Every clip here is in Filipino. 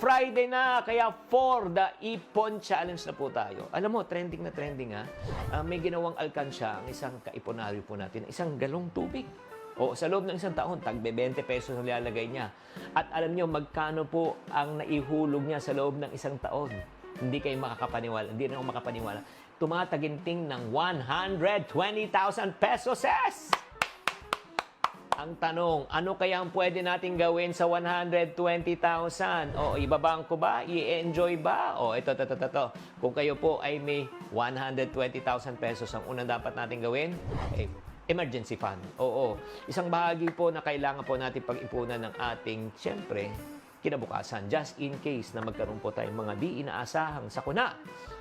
Friday na, kaya for the Ipon Challenge na po tayo. Alam mo, trending na trending ha. Ah, may ginawang alkansya ang isang kaiponaryo po natin, isang galong tubig. O sa loob ng isang taon, tagbe 20 pesos ang nilalagay niya. At alam niyo magkano po ang naihulog niya sa loob ng isang taon. Hindi kayo makakapaniwala, hindi na ako makapaniwala. Tumataginting ng 120,000 pesos! Ang tanong, ano kaya ang pwede natin gawin sa 120,000? O ibabang ko ba? I-enjoy ba? O ito, ito, ito, ito. Kung kayo po ay may 120,000 pesos, ang unang dapat natin gawin, eh, emergency fund. Oo, isang bahagi po na kailangan po natin pag-ipunan ng ating, siyempre, kinabukasan. Just in case na magkaroon po tayong mga di inaasahang sakuna.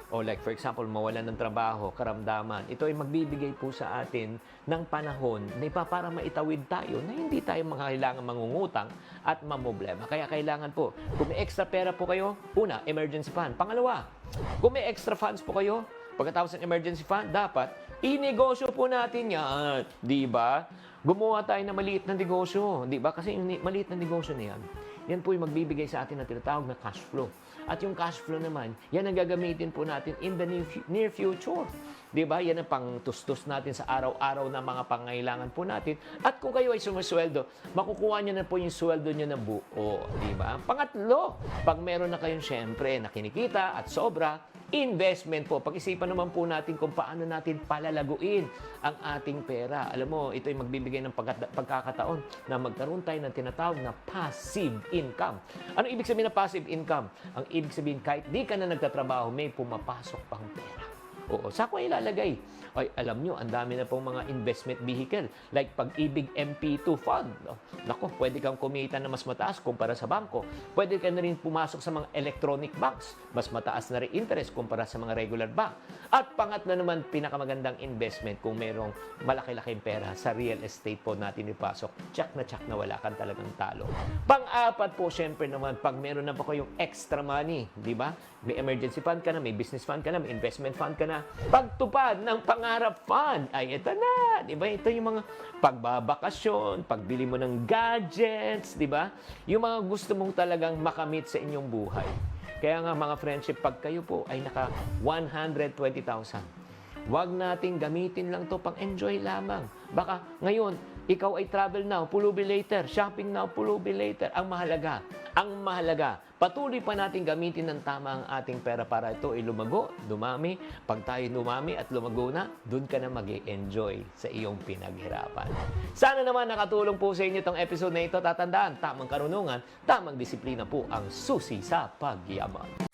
O like for example, mawalan ng trabaho, karamdaman. Ito ay magbibigay po sa atin ng panahon na ipa- para maitawid tayo na hindi tayo makakailangan mangungutang at mamoblema. Kaya kailangan po, kung may extra pera po kayo, una, emergency fund. Pangalawa, kung may extra funds po kayo, pagkatapos ng emergency fund, dapat inegosyo po natin yan. Di ba? Gumawa tayo ng maliit na negosyo. Di ba? Kasi yung maliit na negosyo na yan, yan po yung magbibigay sa atin ng tinatawag na cash flow. At yung cash flow naman, yan ang gagamitin po natin in the near, fu- near future. Di ba? Yan ang pang-tustos natin sa araw-araw na mga pangailangan po natin. At kung kayo ay sumusweldo, makukuha nyo na po yung sweldo nyo ng buo. Di ba? Pangatlo, pag meron na kayong syempre na kinikita at sobra, investment po. Pag-isipan naman po natin kung paano natin palalaguin ang ating pera. Alam mo, ito ay magbibigay ng pagkakataon na magkaroon tayo ng tinatawag na passive income. Ano ibig sabihin ng passive income? Ang ibig sabihin, kahit di ka na nagtatrabaho, may pumapasok pang pera. Oo, sa ko ilalagay. Ay, alam nyo, ang dami na pong mga investment vehicle. Like pag-ibig MP2 fund. No? Nako, pwede kang kumita na mas mataas kumpara sa bangko. Pwede ka na rin pumasok sa mga electronic banks. Mas mataas na rin interest kumpara sa mga regular bank. At pangatlo naman, pinakamagandang investment kung merong malaki-laking pera sa real estate po natin ipasok. Check na check na wala kang talagang talo. Pang-apat po, syempre naman, pag meron na pa kayong extra money, di ba? May emergency fund ka na, may business fund ka na, may investment fund ka na. Pagtupad ng pangarap fund, ay ito na, di ba? Ito yung mga pagbabakasyon, pagbili mo ng gadgets, di ba? Yung mga gusto mong talagang makamit sa inyong buhay. Kaya nga mga friendship, pag kayo po ay naka 120,000, Huwag nating gamitin lang to pang enjoy lamang. Baka ngayon, ikaw ay travel now, pulubi later. Shopping now, pulubi later. Ang mahalaga, ang mahalaga, patuloy pa natin gamitin ng tama ang ating pera para ito ay lumago, dumami. Pag tayo dumami at lumago na, doon ka na mag enjoy sa iyong pinaghirapan. Sana naman nakatulong po sa inyo itong episode na ito. Tatandaan, tamang karunungan, tamang disiplina po ang susi sa pagyaman.